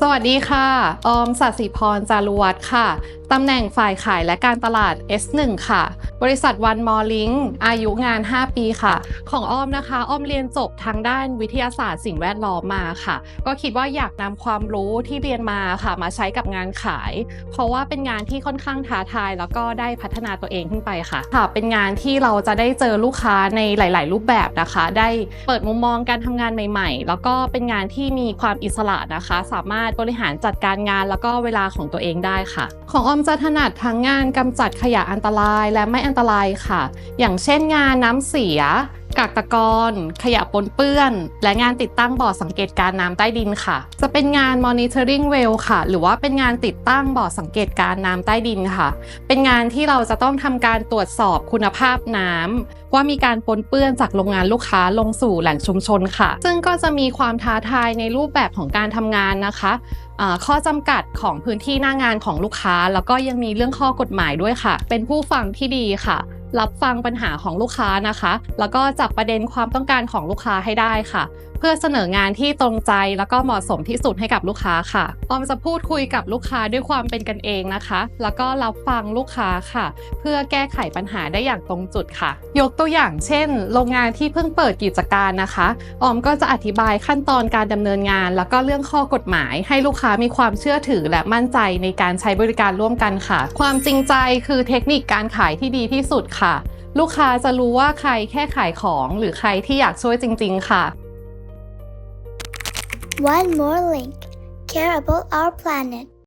สวัสดีค่ะ ออมสัสิพรจารุวัตรค่ะ ตำแหน่งฝ่ายขายและการตลาด S1 ค่ะ บริษัทวันมอลิงอายุงาน 5 ปีค่ะ ของอ้อมนะคะ อ้อมเรียนจบทางด้านวิทยาศาสตร์สิ่งแวดล้อมมาค่ะ ก็คิดว่าอยากนำความรู้ที่เรียนมาค่ะ มาใช้กับงานขาย เพราะว่าเป็นงานที่ค่อนข้างท้าทาย แล้วก็ได้พัฒนาตัวเองขึ้นไปค่ะ ค่ะ เป็นงานที่เราจะได้เจอลูกค้าในหลาย ๆ รูปแบบนะคะ ได้เปิดมุมมองการทำงานใหม่ ๆ แล้วก็เป็นงานที่มีความอิสระนะคะ สามารถบริหารจัดการงานแล้วก็เวลาของตัวเองได้ค่ะ ของอ้อมจะถนัดทั้งงานกำจัดขยะอันตรายและไม่อันตรายค่ะ อย่างเช่นงานน้ำเสีย กากตะกอนขยะปนเปื้อน และงานติดตั้งบ่อสังเกตการณ์น้ำใต้ดินค่ะ จะเป็นงาน monitoring well ค่ะ หรือว่าเป็นงานติดตั้งบ่อสังเกตการณ์น้ำใต้ดินค่ะ เป็นงานที่เราจะต้องทำการตรวจสอบคุณภาพน้ำว่ามีการปนเปื้อนจากโรงงานลูกค้าลงสู่แหล่งชุมชนค่ะ ซึ่งก็จะมีความท้าทายในรูปแบบของการทำงานนะคะข้อจำกัดของพื้นที่หน้างานของลูกค้า แล้วก็ยังมีเรื่องข้อกฎหมายด้วยค่ะ เป็นผู้ฟังที่ดีค่ะ รับฟังปัญหาของลูกค้านะคะ แล้วก็จับประเด็นความต้องการของลูกค้าให้ได้ค่ะ เพื่อเสนองานที่ตรงใจแล้วก็เหมาะสมที่สุดให้กับลูกค้าค่ะออมจะพูดคุยกับลูกค้าด้วยความเป็นกันเองนะคะ แล้วก็รับฟังลูกค้าค่ะ เพื่อแก้ไขปัญหาได้อย่างตรงจุดค่ะ ยกตัวอย่างเช่น โรงงานที่เพิ่งเปิดกิจการนะคะ ออมก็จะอธิบายขั้นตอนการดำเนินงาน แล้วก็เรื่องข้อกฎหมาย ให้ลูกค้ามีความเชื่อถือและมั่นใจในการใช้บริการร่วมกันค่ะ ความจริงใจคือเทคนิคการขายที่ดีที่สุดค่ะค่ะ ลูกค้าจะรู้ว่าใครแค่ขายของหรือใครที่อยากช่วยจริง ๆ ค่ะ One more link. Care about our planet.